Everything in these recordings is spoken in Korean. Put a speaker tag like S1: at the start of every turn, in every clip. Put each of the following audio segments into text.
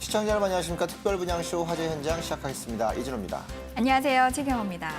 S1: 시청자 여러분 안녕하십니까. 특별 분양쇼 화재 현장 시작하겠습니다. 이진호입니다.
S2: 안녕하세요. 최경호입니다.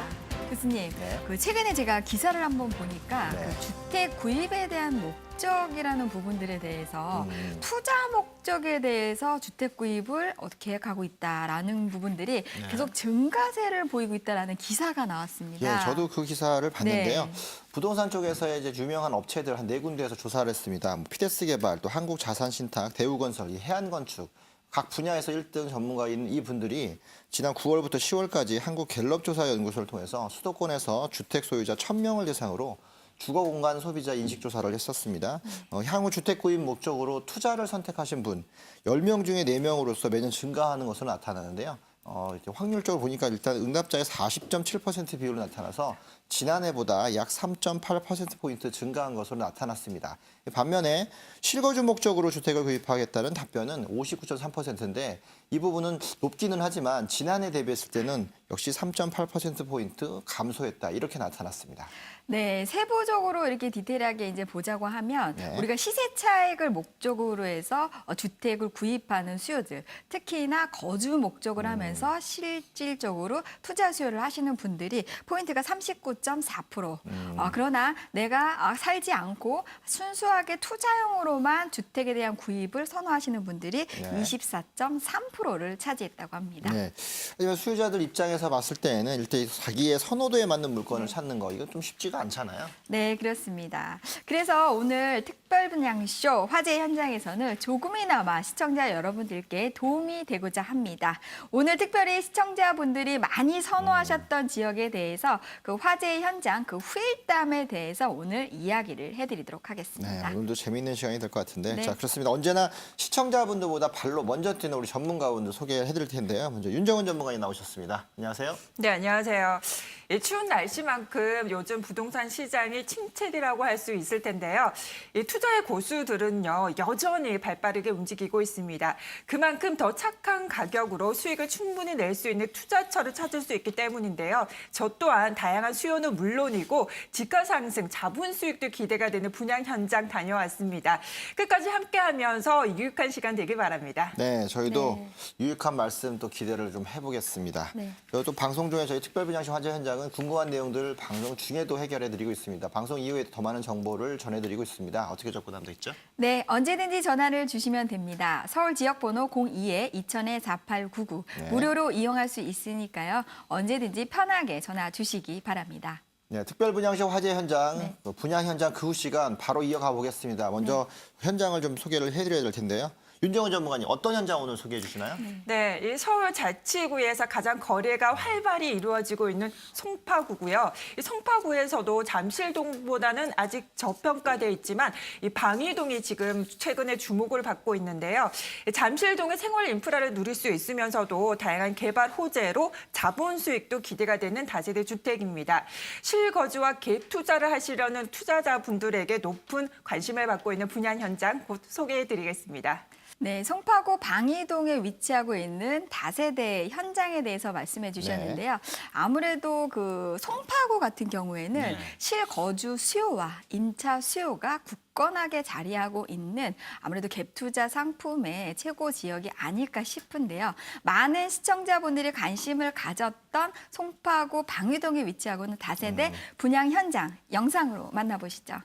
S2: 교수님,
S1: 네.
S2: 그 최근에 제가 기사를 한번 보니까
S1: 네.
S2: 그 주택 구입에 대한 목적이라는 부분들에 대해서
S1: 음.
S2: 투자 목적에 대해서 주택 구입을 어떻게 계획하고 있다라는 부분들이
S1: 네.
S2: 계속 증가세를 보이고 있다라는 기사가 나왔습니다.
S1: 예, 저도 그 기사를 봤는데요.
S2: 네.
S1: 부동산 쪽에서 이제 유명한 업체들 한 네 군데에서 조사를 했습니다. 뭐 피데스 개발, 또 한국자산신탁, 대우건설, 이 해안건축 각 분야에서 1등 전문가인 이 분들이 지난 9월부터 10월까지 한국 갤럽 조사 연구소를 통해서 수도권에서 주택 소유자 1000명을 대상으로 주거 공간 소비자 인식 조사를 했었습니다. 어, 향후 주택 구입 목적으로 투자를 선택하신 분 10명 중에 4명으로서 매년 증가하는 것으로 나타나는데요. 어, 이렇게 확률적으로 보니까 일단 응답자의 40.7% 비율로 나타나서 지난해보다 약 3.8%포인트 증가한 것으로 나타났습니다. 반면에 실거주 목적으로 주택을 구입하겠다는 답변은 59.3%인데 이 부분은 높기는 하지만 지난해 대비했을 때는 역시 3.8%포인트 감소했다 이렇게 나타났습니다.
S2: 네, 세부적으로 이렇게 디테일하게 이제 보자고 하면
S1: 네.
S2: 우리가 시세 차익을 목적으로 해서 어, 주택을 구입하는 수요들, 특히나 거주 목적을
S1: 음.
S2: 하면서 실질적으로 투자 수요를 하시는 분들이 포인트가 39.4%.
S1: 음.
S2: 어, 그러나 내가 아, 살지 않고 순수하게 투자용으로만 주택에 대한 구입을 선호하시는 분들이
S1: 네.
S2: 24.3%를 차지했다고 합니다.
S1: 네. 하지만 수요자들 입장에서 봤을 때는 일단 자기의 선호도에 맞는 물건을 찾는 거 이거 좀 쉽지가 않잖아요.
S2: 네, 그렇습니다. 그래서 오늘 특별 분양쇼 화재 현장에서는 조금이나마 시청자 여러분들께 도움이 되고자 합니다. 오늘 특별히 시청자분들이 많이 선호하셨던 지역에 대해서 그 화재 현장 그 후일담에 대해서 오늘 이야기를 해드리도록
S1: 네,
S2: 하겠습니다.
S1: 오늘도 재미있는 시간이 될 것 같은데.
S2: 네.
S1: 자, 그렇습니다. 언제나 시청자분들보다 발로 먼저 뛰는 우리 전문가분들 소개해 드릴 텐데요. 먼저 윤정은 전문가님 나오셨습니다. 안녕하세요.
S3: 네, 안녕하세요. 이 추운 날씨만큼 요즘 부동산 시장이 침체기라고 할 수 있을 텐데요. 이 투자의 고수들은요, 여전히 발빠르게 움직이고 있습니다. 그만큼 더 착한 가격으로 수익을 충분히 낼 수 있는 투자처를 찾을 수 있기 때문인데요. 저 또한 다양한 수요는 물론이고 지가 상승, 자본 수익도 기대가 되는 분양 현장 다녀왔습니다. 끝까지 함께하면서 유익한 시간 되길 바랍니다.
S1: 네, 저희도
S2: 네.
S1: 유익한 말씀 또 기대를 좀 해보겠습니다.
S2: 네.
S1: 또 방송 중에 저희 특별 분양시 화재 현장은 궁금한 내용들 방송 중에도 해결 해 드리고 있습니다. 방송 이후에 더 많은 정보를 전해드리고 있습니다. 어떻게 접근하면 되죠?
S2: 네, 언제든지 전화를 주시면 됩니다. 서울 지역 번호 02에 2000에 4899
S1: 네.
S2: 무료로 이용할 수 있으니까요. 언제든지 편하게 전화 주시기 바랍니다.
S1: 네, 특별 분양시 화재 현장,
S2: 네.
S1: 그 분양 현장 그 후 시간 바로 이어가 보겠습니다. 먼저 현장을 좀 소개를 해드려야 될 텐데요. 윤정은 전문가님, 어떤 현장 오늘 소개해 주시나요?
S3: 네, 이 서울 자치구에서 가장 거래가 활발히 이루어지고 있는 송파구고요. 이 송파구에서도 잠실동보다는 아직 저평가돼 있지만 이 방이동이 지금 최근에 주목을 받고 있는데요. 이 잠실동의 생활 인프라를 누릴 수 있으면서도 다양한 개발 호재로 자본 수익도 기대가 되는 다세대 주택입니다. 실거주와 갭 투자를 하시려는 투자자분들에게 높은 관심을 받고 있는 분양 현장 곧 소개해 드리겠습니다.
S2: 네, 송파구 방이동에 위치하고 있는 다세대 현장에 대해서 말씀해 주셨는데요. 아무래도 그 송파구 같은 경우에는
S1: 네.
S2: 실거주 수요와 임차 수요가 굳건하게 자리하고 있는 아무래도 갭투자 상품의 최고 지역이 아닐까 싶은데요. 많은 시청자분들이 관심을 가졌던 송파구 방위동에 위치하고 있는 다세대
S1: 음.
S2: 분양 현장 영상으로 만나보시죠.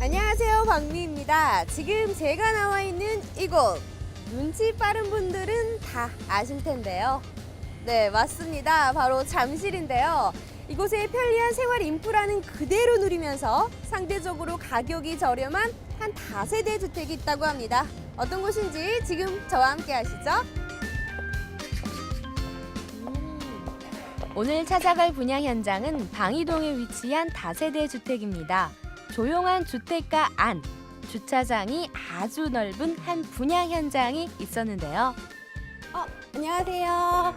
S4: 안녕하세요 박미입니다. 지금 제가 나와 있는 이곳 눈치 빠른 분들은 다 아실 텐데요. 네 맞습니다. 바로 잠실인데요. 이곳의 편리한 생활 인프라는 그대로 누리면서 상대적으로 가격이 저렴한 한 다세대 주택이 있다고 합니다. 어떤 곳인지 지금 저와 함께 하시죠.
S5: 오늘 찾아갈 분양 현장은 방이동에 위치한 다세대 주택입니다. 조용한 주택가 안, 주차장이 아주 넓은 한 분양 현장이 있었는데요.
S4: 어, 안녕하세요.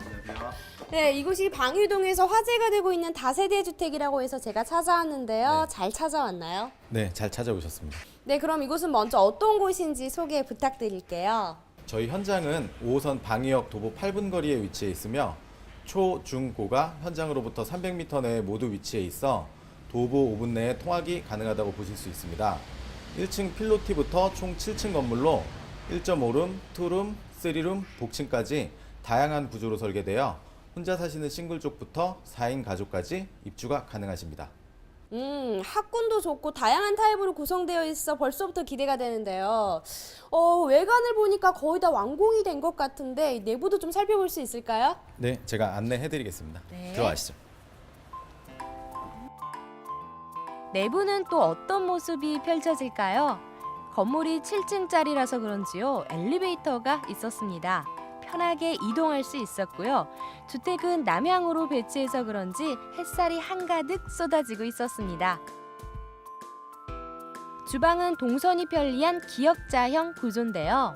S4: 네, 이곳이 방위동에서 화제가 되고 있는 다세대 주택이라고 해서 제가 찾아왔는데요. 잘 찾아왔나요?
S6: 네, 잘 찾아오셨습니다.
S4: 네, 그럼 이곳은 먼저 어떤 곳인지 소개 부탁드릴게요.
S6: 저희 현장은 5호선 방위역 도보 8분 거리에 위치해 있으며 초, 중, 고가 현장으로부터 300m 내에 모두 위치해 있어 도보 5분 내에 통학이 가능하다고 보실 수 있습니다. 1층 필로티부터 총 7층 건물로 1.5룸, 2룸, 3룸, 복층까지 다양한 구조로 설계되어 혼자 사시는 싱글 쪽부터 4인 가족까지 입주가 가능하십니다.
S4: 음, 학군도 좋고 다양한 타입으로 구성되어 있어 벌써부터 기대가 되는데요. 어, 외관을 보니까 거의 다 완공이 된 것 같은데 내부도 좀 살펴볼 수 있을까요?
S6: 네, 제가 안내해 드리겠습니다. 들어가시죠.
S5: 내부는 또 어떤 모습이 펼쳐질까요? 건물이 7층짜리라서 그런지요. 엘리베이터가 있었습니다. 편하게 이동할 수 있었고요. 주택은 남향으로 배치해서 그런지 햇살이 한가득 쏟아지고 있었습니다. 주방은 동선이 편리한 기역자형 구조인데요.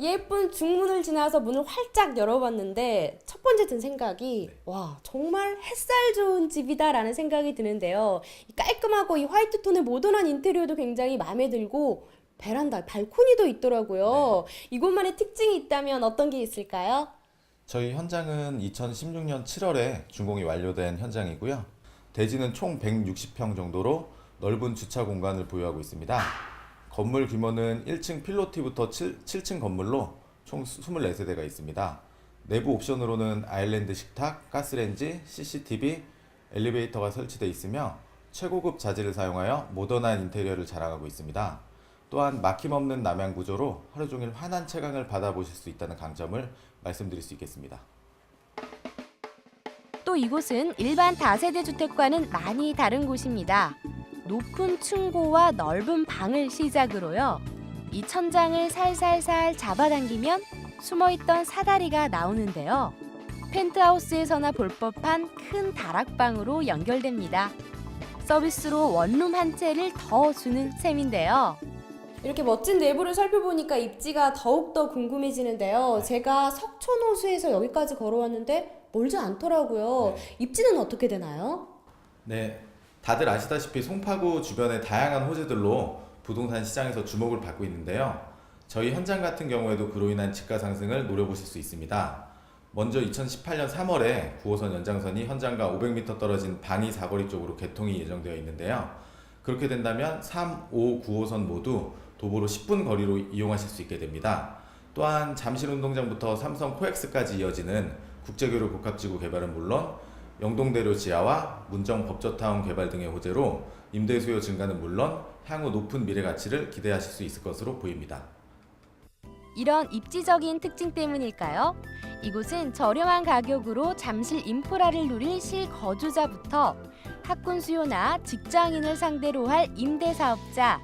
S4: 예쁜 중문을 지나서 문을 활짝 열어봤는데 첫 번째 든 생각이 와 정말 햇살 좋은 집이다라는 생각이 드는데요. 이 깔끔하고 이 화이트 톤의 모던한 인테리어도 굉장히 마음에 들고 베란다, 발코니도 있더라고요. 이곳만의 특징이 있다면 어떤 게 있을까요?
S6: 저희 현장은 2016년 7월에 준공이 완료된 현장이고요. 대지는 총 160평 정도로 넓은 주차 공간을 보유하고 있습니다. 건물 규모는 1층 필로티부터 7, 7층 건물로 총 24세대가 있습니다. 내부 옵션으로는 아일랜드 식탁, 가스레인지, CCTV, 엘리베이터가 설치되어 있으며 최고급 자재를 사용하여 모던한 인테리어를 자랑하고 있습니다. 또한 막힘없는 남양 구조로 하루 종일 환한 채광을 받아보실 수 있다는 강점을 말씀드릴 수 있겠습니다.
S5: 또 이곳은 일반 다세대 주택과는 많이 다른 곳입니다. 높은 층고와 넓은 방을 시작으로요. 이 천장을 살살살 잡아당기면 숨어있던 사다리가 나오는데요. 펜트하우스에서나 볼 법한 큰 다락방으로 연결됩니다. 서비스로 원룸 한 채를 더 주는 셈인데요.
S4: 이렇게 멋진 내부를 살펴보니까 입지가 더욱더 궁금해지는데요. 제가 석촌호수에서 여기까지 걸어왔는데 멀지 않더라고요. 입지는 어떻게 되나요?
S6: 네, 다들 아시다시피 송파구 주변의 다양한 호재들로 부동산 시장에서 주목을 받고 있는데요. 저희 현장 같은 경우에도 그로 인한 집가 상승을 노려보실 수 있습니다. 먼저 2018년 3월에 9호선 연장선이 현장과 500m 떨어진 방이 사거리 쪽으로 개통이 예정되어 있는데요. 그렇게 된다면 3, 5, 9호선 모두 도보로 10분 거리로 이용하실 수 있게 됩니다. 또한 잠실 운동장부터 삼성 코엑스까지 이어지는 국제교류 복합지구 개발은 물론 영동대로 지하와 문정 법저타운 개발 등의 호재로 임대 수요 증가는 물론 향후 높은 미래 가치를 기대하실 수 있을 것으로 보입니다.
S5: 이런 입지적인 특징 때문일까요? 이곳은 저렴한 가격으로 잠실 인프라를 누릴 실거주자부터 학군 수요나 직장인을 상대로 할 임대 사업자,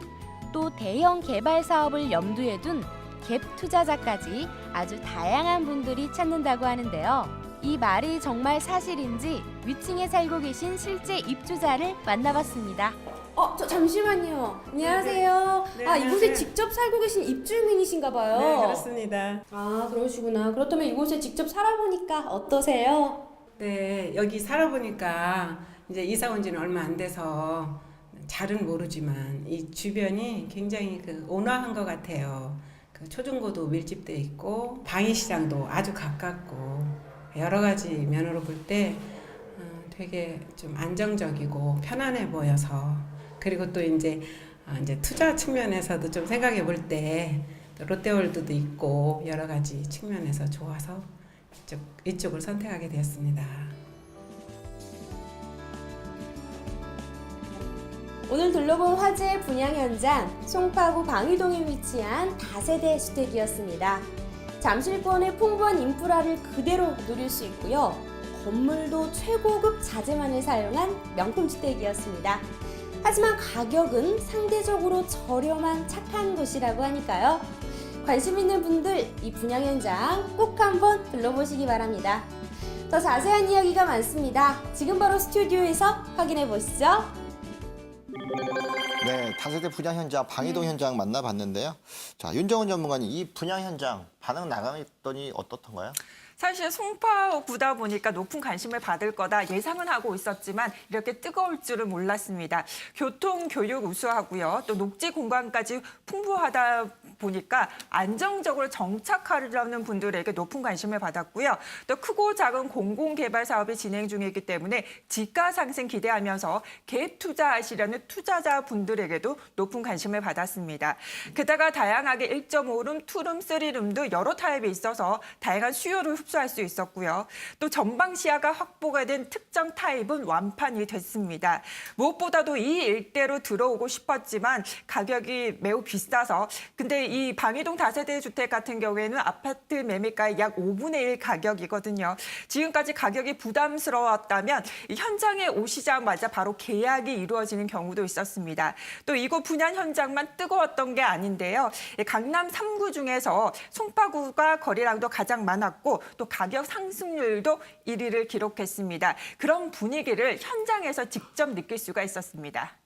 S5: 또 대형 개발 사업을 염두에 둔 갭 투자자까지 아주 다양한 분들이 찾는다고 하는데요. 이 말이 정말 사실인지 위층에 살고 계신 실제 입주자를 만나봤습니다.
S4: 어, 저 잠시만요. 안녕하세요.
S7: 네,
S4: 아, 이곳에
S7: 안녕하세요.
S4: 직접 살고 계신 입주민이신가 봐요.
S7: 네, 그렇습니다.
S4: 아, 그러시구나. 그렇다면 이곳에 직접 살아보니까 어떠세요?
S7: 네, 여기 살아보니까 이제 이사 온 지는 얼마 안 돼서 잘은 모르지만 이 주변이 굉장히 그 온화한 것 같아요. 그 초중고도 밀집돼 있고 방위 시장도 아주 가깝고 여러 가지 면으로 볼때 어, 되게 좀 안정적이고 편안해 보여서 그리고 또 이제 아, 이제 투자 측면에서도 좀 생각해 볼 때 롯데월드도 있고 여러 가지 측면에서 좋아서 이쪽, 이쪽을 선택하게 되었습니다.
S4: 오늘 둘러본 화재 분양 현장 송파구 방위동에 위치한 다세대 주택이었습니다. 잠실권의 풍부한 인프라를 그대로 누릴 수 있고요. 건물도 최고급 자재만을 사용한 명품 주택이었습니다. 하지만 가격은 상대적으로 저렴한 착한 곳이라고 하니까요. 관심 있는 분들 이 분양 현장 꼭 한번 둘러보시기 바랍니다. 더 자세한 이야기가 많습니다. 지금 바로 스튜디오에서 확인해 보시죠.
S1: 네, 다세대 분양 현장, 방이동 현장 만나봤는데요. 자, 윤정훈 전문가님, 이 분양 현장 반응 나가더니 어떻던가요?
S3: 사실 송파구다 보니까 높은 관심을 받을 거다 예상은 하고 있었지만 이렇게 뜨거울 줄은 몰랐습니다. 교통, 교육 우수하고요. 또 녹지 공간까지 풍부하다 보니까 안정적으로 정착하려는 분들에게 높은 관심을 받았고요. 또 크고 작은 공공개발 사업이 진행 중이기 때문에 지가 상승 기대하면서 갭 투자하시려는 투자자 분들에게도 높은 관심을 받았습니다. 게다가 다양하게 1.5룸, 2룸, 3룸도 여러 타입이 있어서 다양한 수요를 흡수 할 수 있었고요. 또 전방 시야가 확보가 된 특정 타입은 완판이 됐습니다. 무엇보다도 이 일대로 들어오고 싶었지만 가격이 매우 비싸서 근데 이 방이동 다세대 주택 같은 경우에는 아파트 매매가의 약 5분의 1 가격이거든요. 지금까지 가격이 부담스러웠다면 이 현장에 오시자마자 바로 계약이 이루어지는 경우도 있었습니다. 또 이곳 분양 현장만 뜨거웠던 게 아닌데요. 이 강남 3구 중에서 송파구가 거래량도 가장 많았고 또 가격 상승률도 1위를 기록했습니다. 그런 분위기를 현장에서 직접 느낄 수가 있었습니다.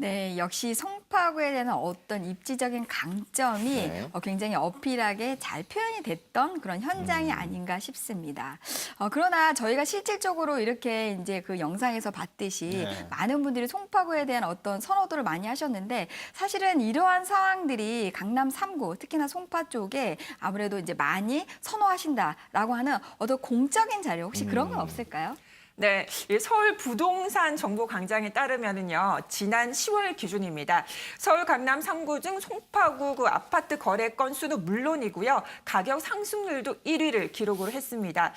S2: 네, 역시 송파구에 대한 어떤 입지적인 강점이
S1: 네.
S2: 어, 굉장히 어필하게 잘 표현이 됐던 그런 현장이 아닌가 싶습니다. 어, 그러나 저희가 실질적으로 이렇게 이제 그 영상에서 봤듯이
S1: 네.
S2: 많은 분들이 송파구에 대한 어떤 선호도를 많이 하셨는데 사실은 이러한 상황들이 강남 3구 특히나 송파 쪽에 아무래도 이제 많이 선호하신다라고 하는 어떤 공적인 자료 혹시 그런 건 없을까요?
S3: 네, 이 서울 부동산 정보 광장에 따르면은요, 지난 10월 기준입니다. 서울 강남 3구 중 송파구 그 아파트 거래 건수는 물론이고요, 가격 상승률도 1위를 기록을 했습니다.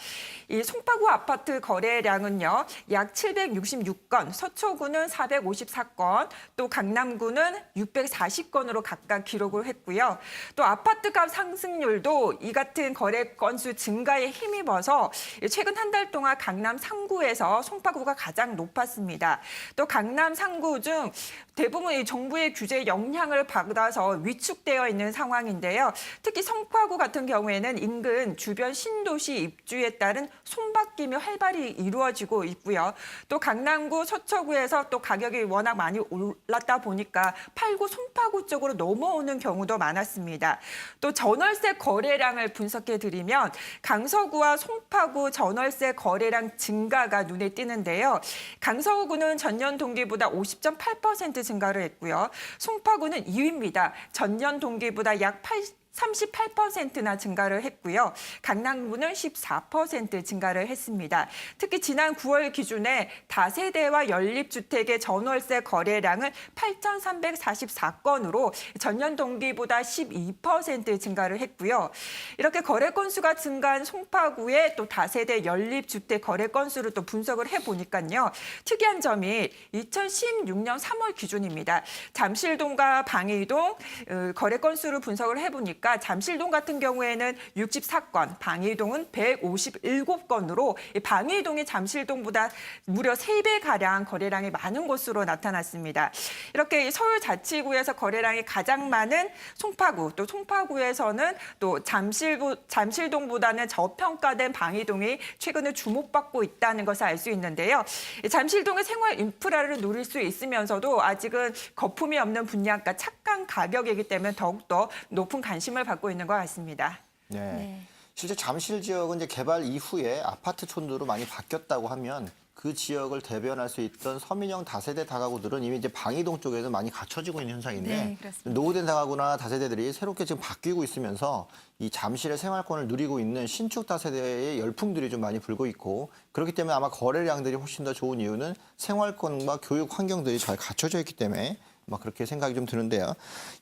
S3: 이 송파구 아파트 거래량은요, 약 766건, 서초구는 454건, 또 강남구는 640건으로 각각 기록을 했고요. 또 아파트값 상승률도 이 같은 거래 건수 증가에 힘입어서 최근 한 달 동안 강남 3구에 서 송파구가 가장 높았습니다. 또 강남 3구 중 대부분 이 정부의 규제 영향을 받아서 위축되어 있는 상황인데요. 특히 송파구 같은 경우에는 인근 주변 신도시 입주에 따른 손바뀜이 활발히 이루어지고 있고요. 또 강남구, 서초구에서 또 가격이 워낙 많이 올랐다 보니까 팔구, 송파구 쪽으로 넘어오는 경우도 많았습니다. 또 전월세 거래량을 분석해 드리면 강서구와 송파구 전월세 거래량 증가가 눈에 띄는데요. 강서구는 전년 동기보다 50.8% 증가를 했고요. 송파구는 2위입니다. 전년 동기보다 약 8 38%나 증가를 했고요. 강남구는 14% 증가를 했습니다. 특히 지난 9월 기준에 다세대와 연립주택의 전월세 거래량은 8,344건으로 전년 동기보다 12% 증가를 했고요. 이렇게 거래 건수가 증가한 송파구의 또 다세대 연립주택 거래 건수를 또 분석을 해보니까요. 특이한 점이 2016년 3월 기준입니다. 잠실동과 방이동 어, 거래 건수를 분석을 해보니까 잠실동 같은 경우에는 64건, 방이동은 157건으로 방이동이 잠실동보다 무려 3배 가량 거래량이 많은 곳으로 나타났습니다. 이렇게 서울 자치구에서 거래량이 가장 많은 송파구, 또 송파구에서는 또 잠실 잠실동보다는 저평가된 방이동이 최근에 주목받고 있다는 것을 알 수 있는데요. 잠실동의 생활 인프라를 누릴 수 있으면서도 아직은 거품이 없는 분양가 착한 가격이기 때문에 더욱더 높은 관심 을 받고 있는 것 같습니다.
S1: 네.
S2: 네.
S1: 실제 잠실 지역은 이제 개발 이후에 아파트 촌도로 많이 바뀌었다고 하면 그 지역을 대변할 수 있던 서민형 다세대 다가구들은 이미 이제 방이동 쪽에서 많이 갖춰지고 있는 현상인데
S2: 네.
S1: 노후된 다가구나 다세대들이 새롭게 지금 바뀌고 있으면서 이 잠실의 생활권을 누리고 있는 신축 다세대의 열풍들이 좀 많이 불고 있고 그렇기 때문에 아마 거래량들이 훨씬 더 좋은 이유는 생활권과 교육 환경들이 잘 갖춰져 있기 때문에 막 그렇게 생각이 좀 드는데요.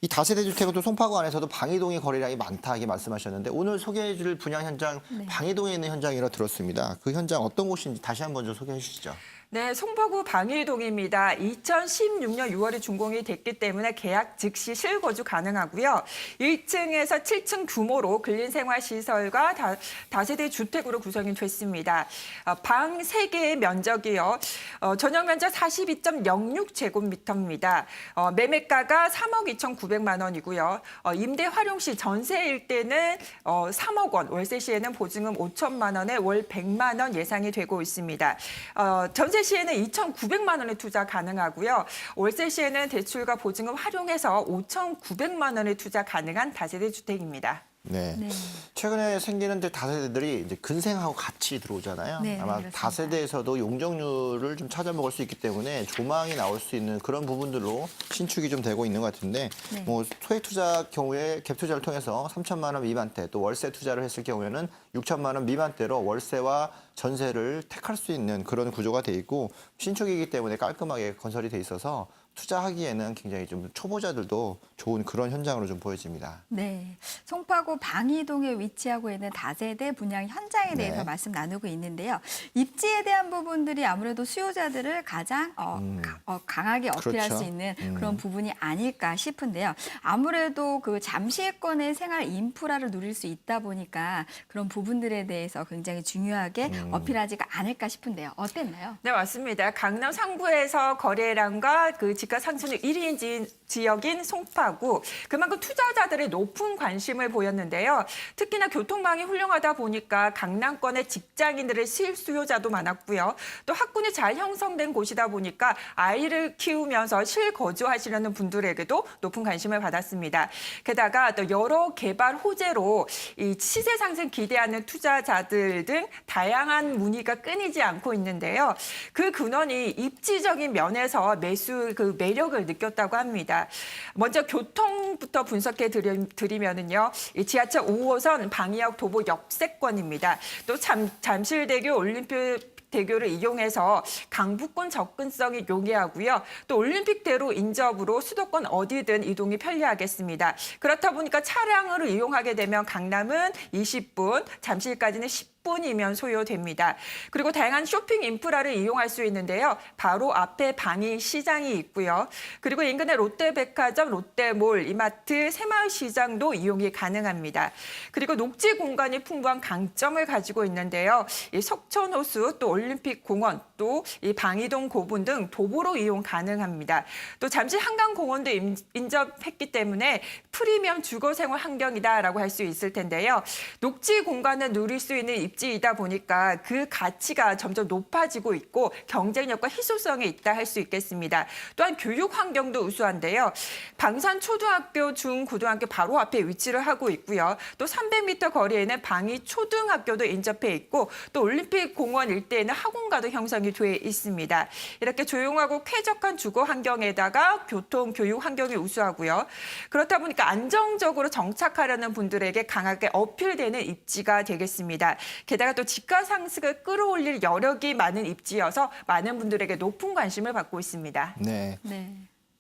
S1: 이 다세대 주택은 또 송파구 안에서도 방이동의 거래량이 많다 이렇게 말씀하셨는데 오늘 소개해 줄 분양 현장 방이동에 있는 현장이라 들었습니다. 그 현장 어떤 곳인지 다시 한번 좀 소개해 주시죠.
S3: 네, 송파구 방일동입니다. 2016년 6월에 준공이 됐기 때문에 계약 즉시 실거주 가능하고요. 1층에서 7층 규모로 근린생활시설과 다, 다세대 주택으로 구성이 됐습니다. 어, 방 3개의 면적이요. 어, 전용 면적 42.06제곱미터입니다. 어, 매매가가 3억 2,900만 원이고요. 어, 임대 활용 시 전세일 때는 어, 3억 원, 월세 시에는 보증금 5천만 원에 월 100만 원 예상이 되고 있습니다. 어, 전세 시에는 2,900만 원의 투자 가능하고요. 월세 시에는 대출과 보증금 활용해서 5,900만 원의 투자 가능한 다세대 주택입니다.
S1: 네.
S2: 네.
S1: 최근에 생기는 다세대들이 이제 근생하고 같이 들어오잖아요.
S2: 네,
S1: 아마
S2: 그렇습니다.
S1: 다세대에서도 용적률을 좀 찾아 먹을 수 있기 때문에 조망이 나올 수 있는 그런 부분들로 신축이 좀 되고 있는 것 같은데
S2: 네.
S1: 뭐 소액 투자 경우에 갭 투자를 통해서 3천만 원 미만대 또 월세 투자를 했을 경우에는 6천만 원 미만대로 월세와 전세를 택할 수 있는 그런 구조가 돼 있고 신축이기 때문에 깔끔하게 건설이 돼 있어서 투자하기에는 굉장히 좀 초보자들도 좋은 그런 현장으로 좀 보여집니다.
S2: 네, 송파구 방이동에 위치하고 있는 다세대 분양 현장에 대해서
S1: 네.
S2: 말씀 나누고 있는데요. 입지에 대한 부분들이 아무래도 수요자들을 가장 어, 가- 어, 강하게 어필할
S1: 그렇죠.
S2: 수 있는
S1: 음.
S2: 그런 부분이 아닐까 싶은데요. 아무래도 그 잠실권의 생활 인프라를 누릴 수 있다 보니까 그런 부분들에 대해서 굉장히 중요하게
S1: 음.
S2: 어필하지가 않을까 싶은데요. 어땠나요?
S3: 네, 맞습니다. 강남 상부에서 거래량과 그 집가 상승률 1위인 지, 지역인 송파구. 그만큼 투자자들의 높은 관심을 보였는데요. 특히나 교통망이 훌륭하다 보니까 강남권의 직장인들의 실수요자도 많았고요. 또 학군이 잘 형성된 곳이다 보니까 아이를 키우면서 실거주하시려는 분들에게도 높은 관심을 받았습니다. 게다가 또 여러 개발 호재로 이 시세 상승 기대하는 투자자들 등 다양한 문의가 끊이지 않고 있는데요. 그 근원이 입지적인 면에서 매수 그 매력을 느꼈다고 합니다. 먼저 교통부터 분석해 드리- 드리면은요. 이 지하철 5호선 방이역 도보 역세권입니다. 또 잠, 잠실대교 올림픽 대교를 이용해서 강북권 접근성이 용이하고요. 또 올림픽대로 인접으로 수도권 어디든 이동이 편리하겠습니다. 그렇다 보니까 차량을 이용하게 되면 강남은 20분, 잠실까지는 10 분이면 소요됩니다. 그리고 다양한 쇼핑 인프라를 이용할 수 있는데요. 바로 앞에 방이 시장이 있고요. 그리고 인근의 롯데백화점, 롯데몰, 이마트, 새마을시장도 이용이 가능합니다. 그리고 녹지 공간이 풍부한 강점을 가지고 있는데요. 이 석촌호수, 또 올림픽 공원, 또 이 방이동 고분 등 도보로 이용 가능합니다. 또 잠실 한강공원도 인- 인접했기 때문에 프리미엄 주거생활 환경이다라고 할 수 있을 텐데요. 녹지 공간을 누릴 수 있는 입지이다 보니까 그 가치가 점점 높아지고 있고 경쟁력과 희소성이 있다 할 수 있겠습니다. 또한 교육 환경도 우수한데요. 방산 초등학교, 중 고등학교 바로 앞에 위치를 하고 있고요. 또 300m 거리에는 방이 초등학교도 인접해 있고 또 올림픽 공원 일대에는 학원가도 형성이 돼 있습니다. 이렇게 조용하고 쾌적한 주거 환경에다가 교통, 교육 환경이 우수하고요. 그렇다 보니까 안정적으로 정착하려는 분들에게 강하게 어필되는 입지가 되겠습니다. 게다가 또 집가 상승을 끌어올릴 여력이 많은 입지여서 많은 분들에게 높은 관심을 받고 있습니다.
S1: 네.
S2: 네.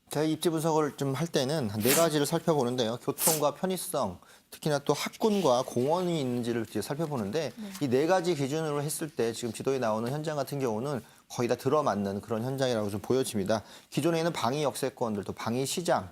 S1: 제가 입지 분석을 좀 할 때는 한 네 가지를 살펴보는데요. 교통과 편의성, 특히나 또 학군과 공원이 있는지를 이제 살펴보는데 이 네 가지 기준으로 했을 때 지금 지도에 나오는 현장 같은 경우는 거의 다 들어맞는 그런 현장이라고 좀 보여집니다. 기존에 있는 방위 역세권들, 또 방위 시장,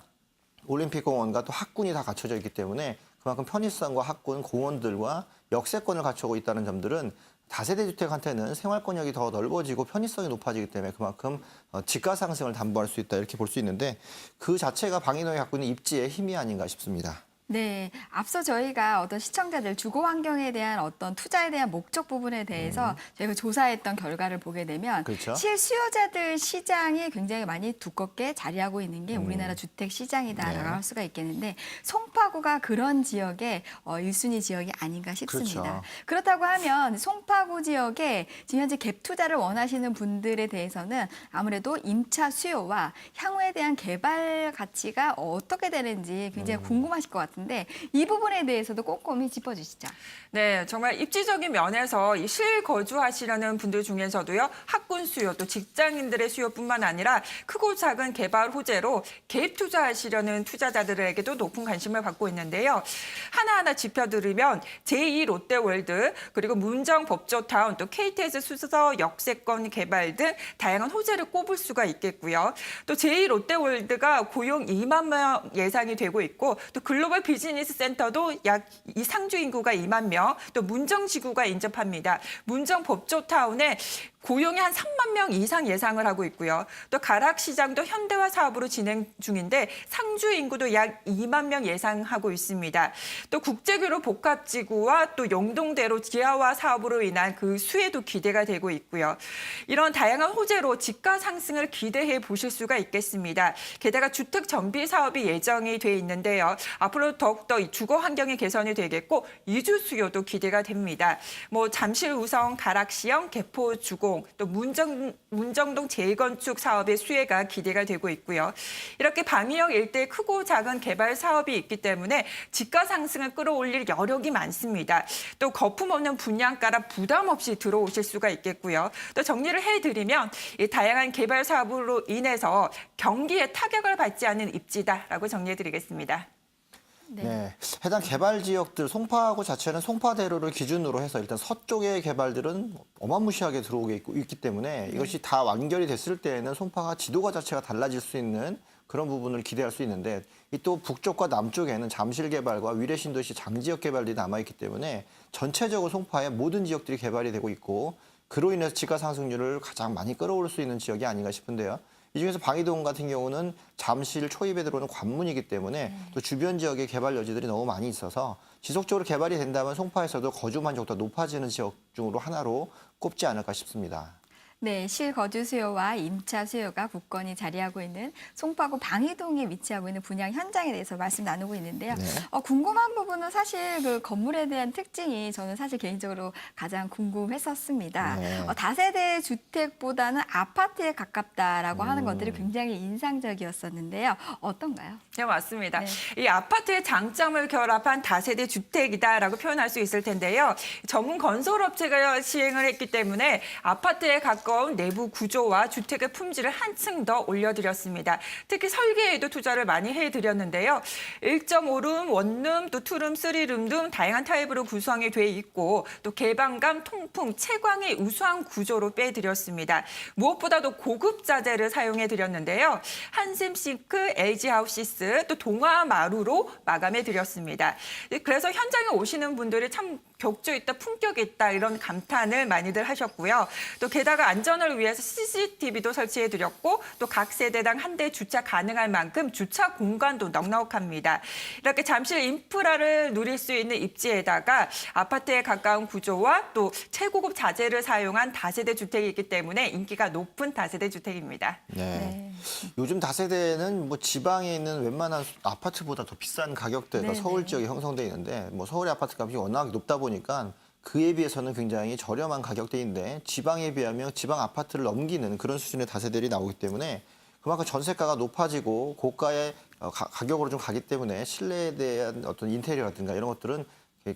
S1: 올림픽 공원과 또 학군이 다 갖춰져 있기 때문에 그만큼 편의성과 학군, 공원들과 역세권을 갖추고 있다는 점들은 다세대 주택한테는 생활권역이 더 넓어지고 편의성이 높아지기 때문에 그만큼 어, 집가 상승을 담보할 수 있다 이렇게 볼 수 있는데 그 자체가 방인동이 갖고 있는 입지의 힘이 아닌가 싶습니다.
S2: 네, 앞서 저희가 어떤 시청자들 주거 환경에 대한 어떤 투자에 대한 목적 부분에 대해서 저희가 조사했던 결과를 보게 되면
S1: 음. 그렇죠.
S2: 실수요자들 시장이 굉장히 많이 두껍게 자리하고 있는 게 우리나라 주택 시장이다라고
S1: 음. 네.
S2: 할 수가 있겠는데 송파구가 그런 지역의 어, 1순위 지역이 아닌가 싶습니다.
S1: 그렇죠.
S2: 그렇다고 하면 송파구 지역에 지금 현재 갭 투자를 원하시는 분들에 대해서는 아무래도 임차 수요와 향후에 대한 개발 가치가 어떻게 되는지 굉장히
S1: 음.
S2: 궁금하실 것 같 은데 이 부분에 대해서도 꼼꼼히 짚어주시죠.
S3: 네, 정말 입지적인 면에서 이 실거주하시려는 분들 중에서도요, 학군 수요, 또 직장인들의 수요뿐만 아니라 크고 작은 개발 호재로 개입 투자하시려는 투자자들에게도 높은 관심을 받고 있는데요. 하나하나 짚어드리면 제2 롯데월드, 그리고 문정 법조타운, 또 KTS 수서 역세권 개발 등 다양한 호재를 꼽을 수가 있겠고요. 또 제2 롯데월드가 고용 2만 명 예상이 되고 있고 또 글로벌 비즈니스 센터도 약 이 상주 인구가 2만 명, 또 문정 지구가 인접합니다. 문정 법조타운에 고용이 한 3만 명 이상 예상을 하고 있고요. 또 가락 시장도 현대화 사업으로 진행 중인데 상주 인구도 약 2만 명 예상하고 있습니다. 또 국제교류 복합지구와 또 영동대로 지하화 사업으로 인한 그 수혜도 기대가 되고 있고요. 이런 다양한 호재로 집가 상승을 기대해 보실 수가 있겠습니다. 게다가 주택 정비 사업이 예정이 돼 있는데요. 앞으로 더욱더 이 주거 환경이 개선이 되겠고 이주 수요도 기대가 됩니다. 뭐 잠실 우성 가락시형 개포 주공 또 문정 문정동 재건축 사업의 수혜가 기대가 되고 있고요. 이렇게 방위역 일대 크고 작은 개발 사업이 있기 때문에 집가 상승을 끌어올릴 여력이 많습니다. 또 거품 없는 분양가라 부담 없이 들어오실 수가 있겠고요. 또 정리를 해드리면 이 다양한 개발 사업으로 인해서 경기에 타격을 받지 않는 입지다라고 정리해드리겠습니다.
S1: 네. 해당 개발 지역들 송파구 자체는 송파대로를 기준으로 해서 일단 서쪽의 개발들은 어마무시하게 들어오게 있고, 있기 때문에 이것이 다 완결이 됐을 때에는 송파가 지도가 자체가 달라질 수 있는 그런 부분을 기대할 수 있는데 이 또 북쪽과 남쪽에는 잠실 개발과 위례 신도시 장지역 개발들이 남아 있기 때문에 전체적으로 송파의 모든 지역들이 개발이 되고 있고 그로 인해서 지가 상승률을 가장 많이 끌어올 수 있는 지역이 아닌가 싶은데요. 이 중에서 방이동 같은 경우는 잠실 초입에 들어오는 관문이기 때문에 또 주변 지역에 개발 여지들이 너무 많이 있어서 지속적으로 개발이 된다면 송파에서도 거주 만족도가 높아지는 지역 중으로 하나로 꼽지 않을까 싶습니다.
S2: 네, 실거주 수요와 임차 수요가 굳건히 자리하고 있는 송파구 방이동에 위치하고 있는 분양 현장에 대해서 말씀 나누고 있는데요.
S1: 네.
S2: 어, 궁금한 부분은 사실 그 건물에 대한 특징이 저는 사실 개인적으로 가장 궁금했었습니다.
S1: 네.
S2: 어, 다세대 주택보다는 아파트에 가깝다라고 하는
S1: 음.
S2: 것들이 굉장히 인상적이었었는데요. 어떤가요?
S3: 네, 맞습니다.
S2: 네.
S3: 이 아파트의 장점을 결합한 다세대 주택이다라고 표현할 수 있을 텐데요. 전문 건설업체가 시행을 했기 때문에 아파트에 가 까운 내부 구조와 주택의 품질을 한층 더 올려드렸습니다. 특히 설계에도 투자를 많이 해드렸는데요. 1.5룸, 원룸, 또 투룸, 쓰리룸 등 다양한 타입으로 구성이 돼 있고 또 개방감, 통풍, 채광이 우수한 구조로 빼드렸습니다. 무엇보다도 고급 자재를 사용해 드렸는데요. 한샘 싱크, LG 하우시스, 또 동화 마루로 마감해 드렸습니다. 그래서 현장에 오시는 분들이 참 격조 있다, 품격 있다 이런 감탄을 많이들 하셨고요. 또 게다가 안전을 위해서 CCTV도 설치해 드렸고 또 각 세대당 한 대 주차 가능할 만큼 주차 공간도 넉넉합니다. 이렇게 잠실 인프라를 누릴 수 있는 입지에다가 아파트에 가까운 구조와 또 최고급 자재를 사용한 다세대 주택이기 때문에 인기가 높은 다세대 주택입니다.
S1: 네. 요즘 다세대는 뭐 지방에 있는 웬만한 아파트보다 더 비싼 가격대가
S2: 네네.
S1: 서울 지역에 형성돼 있는데 뭐 서울의 아파트 값이 워낙 높다 보니까 그에 비해서는 굉장히 저렴한 가격대인데 지방에 비하면 지방 아파트를 넘기는 그런 수준의 다세대들이 나오기 때문에 그만큼 전세가가 높아지고 고가의 어, 가, 가격으로 좀 가기 때문에 실내에 대한 어떤 인테리어라든가 이런 것들은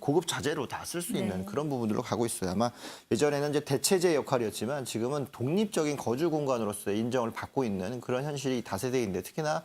S1: 고급 자재로 다 쓸 수 있는
S2: 네.
S1: 그런 부분들로 가고 있어요. 아마 예전에는 이제 대체제 역할이었지만 지금은 독립적인 거주 공간으로서의 인정을 받고 있는 그런 현실이 다세대인데 특히나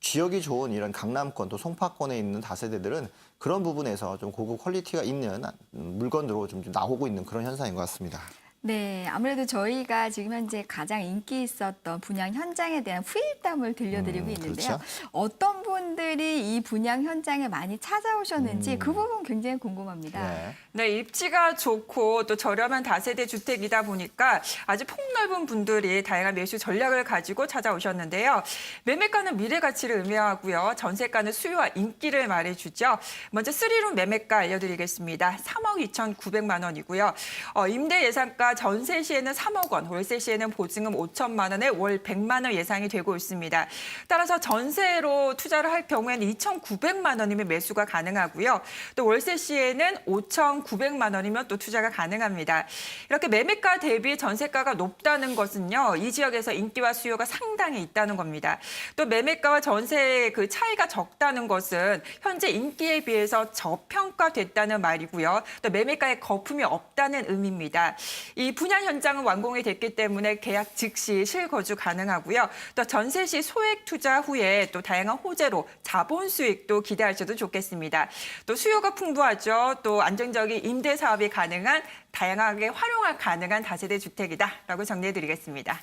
S1: 지역이 좋은 이런 강남권 또 송파권에 있는 다세대들은 그런 부분에서 좀 고급 퀄리티가 있는 물건으로 좀 나오고 있는 그런 현상인 것 같습니다.
S2: 네, 아무래도 저희가 지금 현재 가장 인기 있었던 분양 현장에 대한 후일담을 들려드리고
S1: 음,
S2: 있는데요.
S1: 그렇죠.
S2: 어떤 분들이 이 분양 현장에 많이 찾아오셨는지
S1: 음.
S2: 그 부분 굉장히 궁금합니다.
S1: 네.
S3: 네, 입지가 좋고 또 저렴한 다세대 주택이다 보니까 아주 폭넓은 분들이 다양한 매수 전략을 가지고 찾아오셨는데요. 매매가는 미래 가치를 의미하고요. 전세가는 수요와 인기를 말해주죠. 먼저 쓰리룸 매매가 알려드리겠습니다. 3억 2,900만 원이고요. 어, 임대 예상가 전세 시에는 3억 원, 월세 시에는 보증금 5천만 원에 월 100만 원 예상이 되고 있습니다. 따라서 전세로 투자를 할 경우에는 2,900만 원이면 매수가 가능하고요. 또 월세 시에는 5,900만 원이면 또 투자가 가능합니다. 이렇게 매매가 대비 전세가가 높다는 것은요. 이 지역에서 인기와 수요가 상당히 있다는 겁니다. 또 매매가와 전세의 그 차이가 적다는 것은 현재 인기에 비해서 저평가됐다는 말이고요. 또 매매가에 거품이 없다는 의미입니다. 이 분양 현장은 완공이 됐기 때문에 계약 즉시 실거주 가능하고요. 또 전세 시 소액 투자 후에 또 다양한 호재로 자본 수익도 기대하셔도 좋겠습니다. 또 수요가 풍부하죠. 또 안정적인 임대 사업이 가능한 다양하게 활용할 가능한 다세대 주택이다라고 정리해드리겠습니다.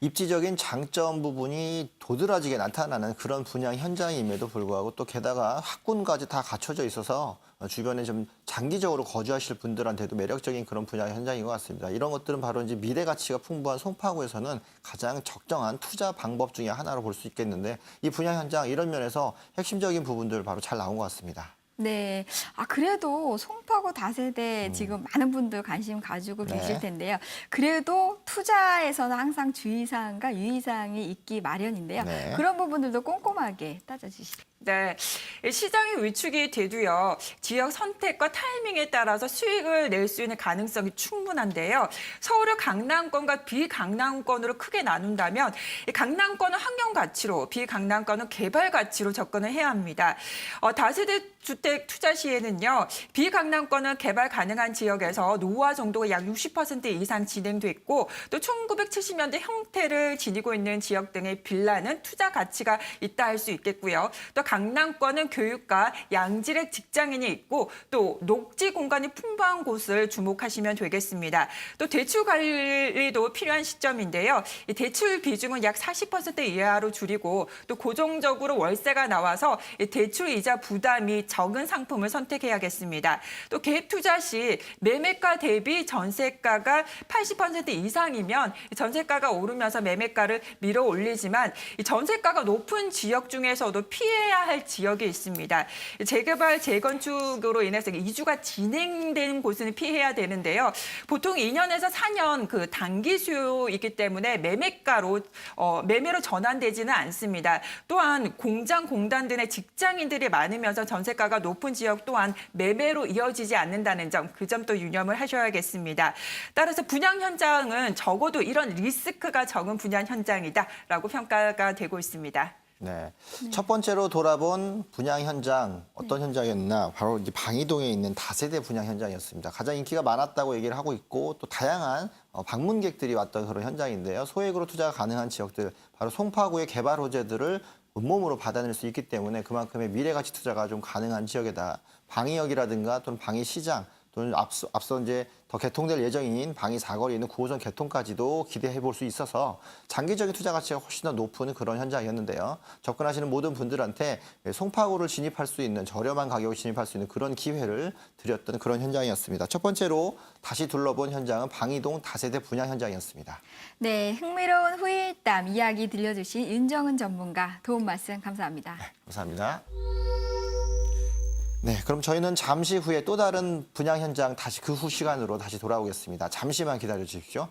S1: 입지적인 장점 부분이 도드라지게 나타나는 그런 분양 현장임에도 불구하고 또 게다가 학군까지 다 갖춰져 있어서 어, 주변에 좀 장기적으로 거주하실 분들한테도 매력적인 그런 분야 현장인 것 같습니다. 이런 것들은 바로 이제 미래 가치가 풍부한 송파구에서는 가장 적정한 투자 방법 중에 하나로 볼 수 있겠는데 이 분야 현장 이런 면에서 핵심적인 부분들 바로 잘 나온 것 같습니다.
S2: 네. 아, 그래도 송파구 다세대 지금 많은 분들 관심 가지고
S1: 음. 네.
S2: 계실 텐데요. 그래도 투자에서는 항상 주의사항과 유의사항이 있기 마련인데요.
S1: 네.
S2: 그런 부분들도 꼼꼼하게 따져주시죠.
S3: 네, 이 시장이 위축이 돼도요 지역 선택과 타이밍에 따라서 수익을 낼 수 있는 가능성이 충분한데요. 서울을 강남권과 비강남권으로 크게 나눈다면 이 강남권은 환경 가치로, 비강남권은 개발 가치로 접근을 해야 합니다. 어, 다세대 주택 투자 시에는요 비강남권은 개발 가능한 지역에서 노후화 정도가 약 60% 이상 진행됐고 또 1970년대 형태를 지니고 있는 지역 등의 빌라는 투자 가치가 있다 할 수 있겠고요. 또 강남권은 교육과 양질의 직장인이 있고 또 녹지 공간이 풍부한 곳을 주목하시면 되겠습니다. 또 대출 관리도 필요한 시점인데요. 이 대출 비중은 약 40% 이하로 줄이고 또 고정적으로 월세가 나와서 이 대출 이자 부담이 적은 상품을 선택해야겠습니다. 또 개입 투자 시 매매가 대비 전세가가 80% 이상이면 이 전세가가 오르면서 매매가를 밀어 올리지만 이 전세가가 높은 지역 중에서도 피해야 할 지역이 있습니다. 재개발, 재건축으로 인해서 이주가 진행되는 곳은 피해야 되는데요. 보통 2년에서 4년 그 단기 수요이기 때문에 매매가로 어, 매매로 전환되지는 않습니다. 또한 공장, 공단 등의 직장인들이 많으면서 전세가가 높은 지역 또한 매매로 이어지지 않는다는 점, 그 점도 유념을 하셔야겠습니다. 따라서 분양 현장은 적어도 이런 리스크가 적은 분양 현장이다라고 평가가 되고 있습니다.
S1: 네. 첫 번째로 돌아본 분양 현장 어떤 현장이었나 바로 이제 방이동에 있는 다세대 분양 현장이었습니다. 가장 인기가 많았다고 얘기를 하고 있고 또 다양한 어, 방문객들이 왔던 그런 현장인데요. 소액으로 투자가 가능한 지역들 바로 송파구의 개발 호재들을 온몸으로 받아낼 수 있기 때문에 그만큼의 미래 가치 투자가 좀 가능한 지역에다 방위역이라든가 또는 방위 시장 또는 앞서, 앞서 이제 더 개통될 예정인 방위 사거리에 있는 9호선 개통까지도 기대해 볼 수 있어서 장기적인 투자 가치가 훨씬 더 높은 그런 현장이었는데요. 접근하시는 모든 분들한테 송파구를 진입할 수 있는 저렴한 가격에 진입할 수 있는 그런 기회를 드렸던 그런 현장이었습니다. 첫 번째로 다시 둘러본 현장은 방이동 다세대 분양 현장이었습니다.
S2: 네, 흥미로운 후일담 이야기 들려주신 윤정은 전문가 도움 말씀 감사합니다.
S1: 감사합니다. 네, 그럼 저희는 잠시 후에 또 다른 분양 현장 다시 그 후 시간으로 다시 돌아오겠습니다. 잠시만 기다려 주십시오.